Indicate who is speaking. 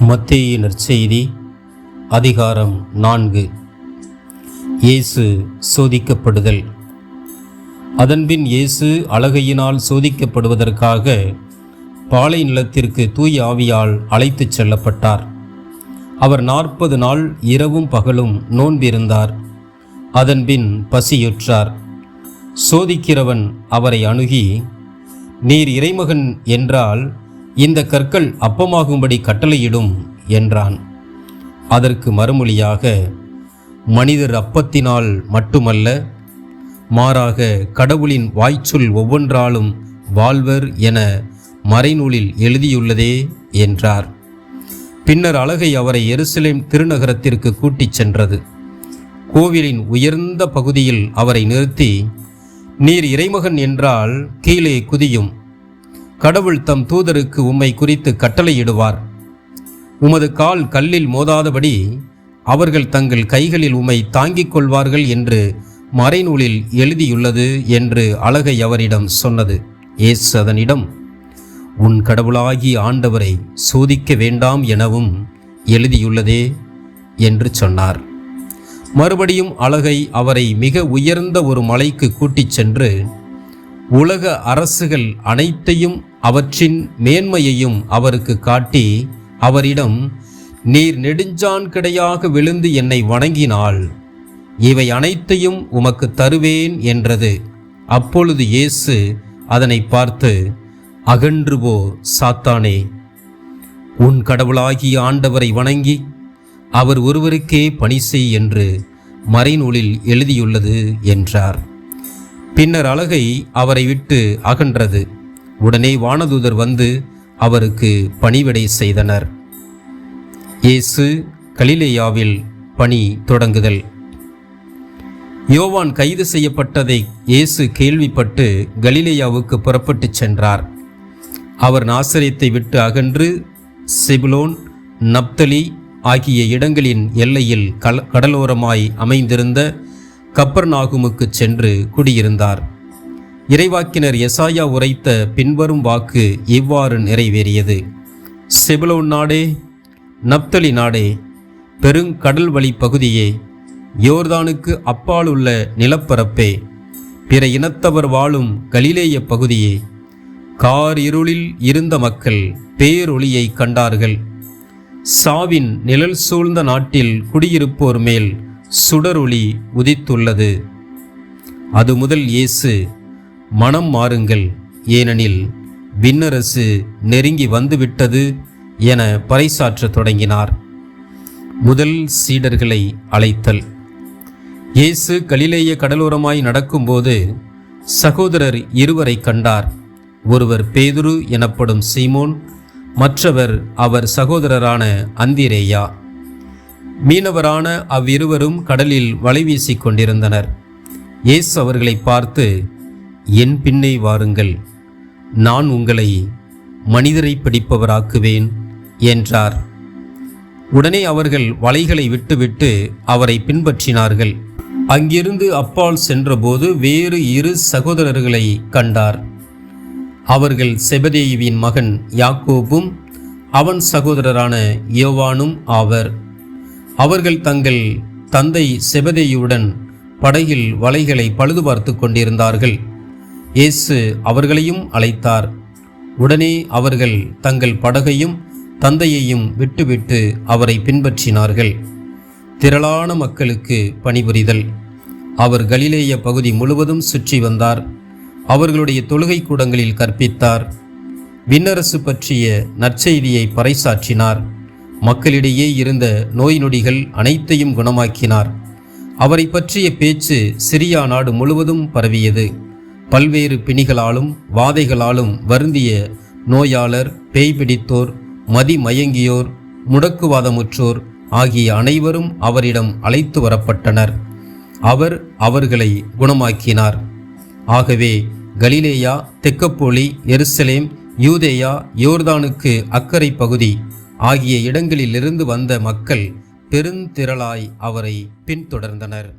Speaker 1: மத்திய நற்செய்தி அதிகாரம் நான்கு. இயேசு சோதிக்கப்படுதல். அதன்பின் இயேசு அழகையினால் சோதிக்கப்படுவதற்காக பாலை நிலத்திற்கு தூய் ஆவியால் அழைத்துச் செல்லப்பட்டார். அவர் நாற்பது நாள் இரவும் பகலும் நோன்பிருந்தார். அதன்பின் பசியுற்றார். சோதிக்கிறவன் அவரை அணுகி நீர் இறைமகன் என்றால் இந்த கற்கள் அப்பமாகும்படி கட்டளையிடும் என்றான். அதற்கு மறுமொழியாக மனிதர் அப்பத்தினால் மட்டுமல்ல மாறாக கடவுளின் வாய்ச்சொல் ஒவ்வொன்றாலும் வாழ்வர் என மறைநூலில் எழுதியுள்ளதே என்றார். பின்னர் அழகை அவரை எருசலேம் திருநகரத்திற்கு கூட்டிச் சென்றது. கோவிலின் உயர்ந்த பகுதியில் அவரை நிறுத்தி நீர் இறைமகன் என்றால் கீழே குதியும் கடவுள் தம் தூதருக்கு உம்மை குறித்து கட்டளையிடுவார். உமது கால் கல்லில் மோதாதபடி அவர்கள் தங்கள் கைகளில் உம்மை தாங்கிக் கொள்வார்கள் என்று மறைநூலில் எழுதியுள்ளது என்று அழகை அவரிடம் சொன்னது. ஏசு அதனிடம் உன் கடவுளாகி ஆண்டவரை சோதிக்க வேண்டாம் எனவும் எழுதியுள்ளதே என்று சொன்னார். மறுபடியும் அழகை அவரை மிக உயர்ந்த ஒரு மலைக்கு கூட்டிச் சென்று உலக அரசுகள் அனைத்தையும் அவற்றின் மேன்மையையும் அவருக்கு காட்டி அவரிடம் நீர் நெடுஞ்சான் கிடையாக விழுந்து என்னை வணங்கினால் இவை அனைத்தையும் உமக்கு தருவேன் என்றது. அப்பொழுது இயேசு அதனை பார்த்து அகன்று போ சாத்தானே உன் கடவுளாகிய ஆண்டவரை வணங்கி அவர் ஒருவருக்கே பணி செய் என்று மறைநூலில் எழுதியுள்ளது என்றார். பின்னர் அழகை அவரை விட்டு அகன்றது. உடனே வானதூதர் வந்து அவருக்கு பணிவிடை செய்தனர். இயேசு கலிலேயாவில் பணி தொடங்குதல். யோவான் கைது செய்யப்பட்டதை இயேசு கேள்விப்பட்டு கலிலேயாவுக்கு புறப்பட்டுச் சென்றார். அவர் நாசரியத்தை விட்டு அகன்று செபுலோன் நப்தலி ஆகிய இடங்களின் எல்லையில் கடலோரமாய் அமைந்திருந்த கப்பர் நாகுமுக்கு சென்று குடியிருந்தார். இறைவாக்கினர் எசாயா உரைத்த பின்வரும் வாக்கு இவ்வாறு நிறைவேறியது. செபுலோன் நாடே நப்தலி நாடே பெருங்கடல் வழி பகுதியே யோர்தானுக்கு அப்பால் உள்ள நிலப்பரப்பே பிற இனத்தவர் வாழும் கலிலேய பகுதியே கார் இருளில் இருந்த மக்கள் பேரொளியை கண்டார்கள். சாவின் நிழல் சூழ்ந்த நாட்டில் குடியிருப்போர் மேல் சுடரொளி உதித்துள்ளது. அது முதல் இயேசு மனம் மாறுங்கள் ஏனெனில் விண்ணரசு நெருங்கி வந்துவிட்டது என பறைசாற்றத் தொடங்கினார். முதல் சீடர்களை அழைத்தல். இயேசு கலிலேய கடலோரமாய் நடக்கும்போது சகோதரர் இருவரை கண்டார். ஒருவர் பேதுரு எனப்படும் சீமோன் மற்றவர் அவர் சகோதரரான அந்திரேயா. மீனவரான அவ்விருவரும் கடலில் வலை வீசிக் கொண்டிருந்தனர். இயேசு அவர்களை பார்த்து என் பின்னே வாருங்கள். நான் உங்களை மனிதரை பிடிப்பவராக்குவேன் என்றார். உடனே அவர்கள் வலைகளை விட்டுவிட்டு அவரை பின்பற்றினார்கள். அங்கிருந்து அப்பால் சென்றபோது வேறு இரு சகோதரர்களை கண்டார். அவர்கள் செபதேயுவின் மகன் யாக்கோபும் அவன் சகோதரரான யோவானும் ஆவர். அவர்கள் தங்கள் தந்தை செபதேயுடன் படகில் வலைகளை பழுது பார்த்து கொண்டிருந்தார்கள். இயேசு அவர்களையும் அழைத்தார். உடனே அவர்கள் தங்கள் படகையும் தந்தையையும் விட்டுவிட்டு அவரை பின்பற்றினார்கள். திரளான மக்களுக்கு பணிபுரிதல். அவர் கலிலேய பகுதி முழுவதும் சுற்றி வந்தார். அவர்களுடைய தொழுகை கூடங்களில் கற்பித்தார். விண்ணரசு பற்றிய நற்செய்தியை பறைசாற்றினார். மக்களிடையே இருந்த நோய் நொடிகள் அனைத்தையும் குணமாக்கினார். அவரை பற்றிய பேச்சு சிரியா நாடு முழுவதும் பரவியது. பல்வேறு பிணிகளாலும் வாதைகளாலும் வருந்திய நோயாளர் பேய் பிடித்தோர் மதி மயங்கியோர் முடக்குவாதமுற்றோர் ஆகிய அனைவரும் அவரிடம் அழைத்து வரப்பட்டனர். அவர் அவர்களை குணமாக்கினார். ஆகவே கலிலேயா தெக்கப்போலி எருசலேம் யூதேயா யோர்தானுக்கு அக்கறை பகுதி ஆகிய இடங்களிலிருந்து வந்த மக்கள் பெருந்திரளாய் அவரை பின்தொடர்ந்தனர்.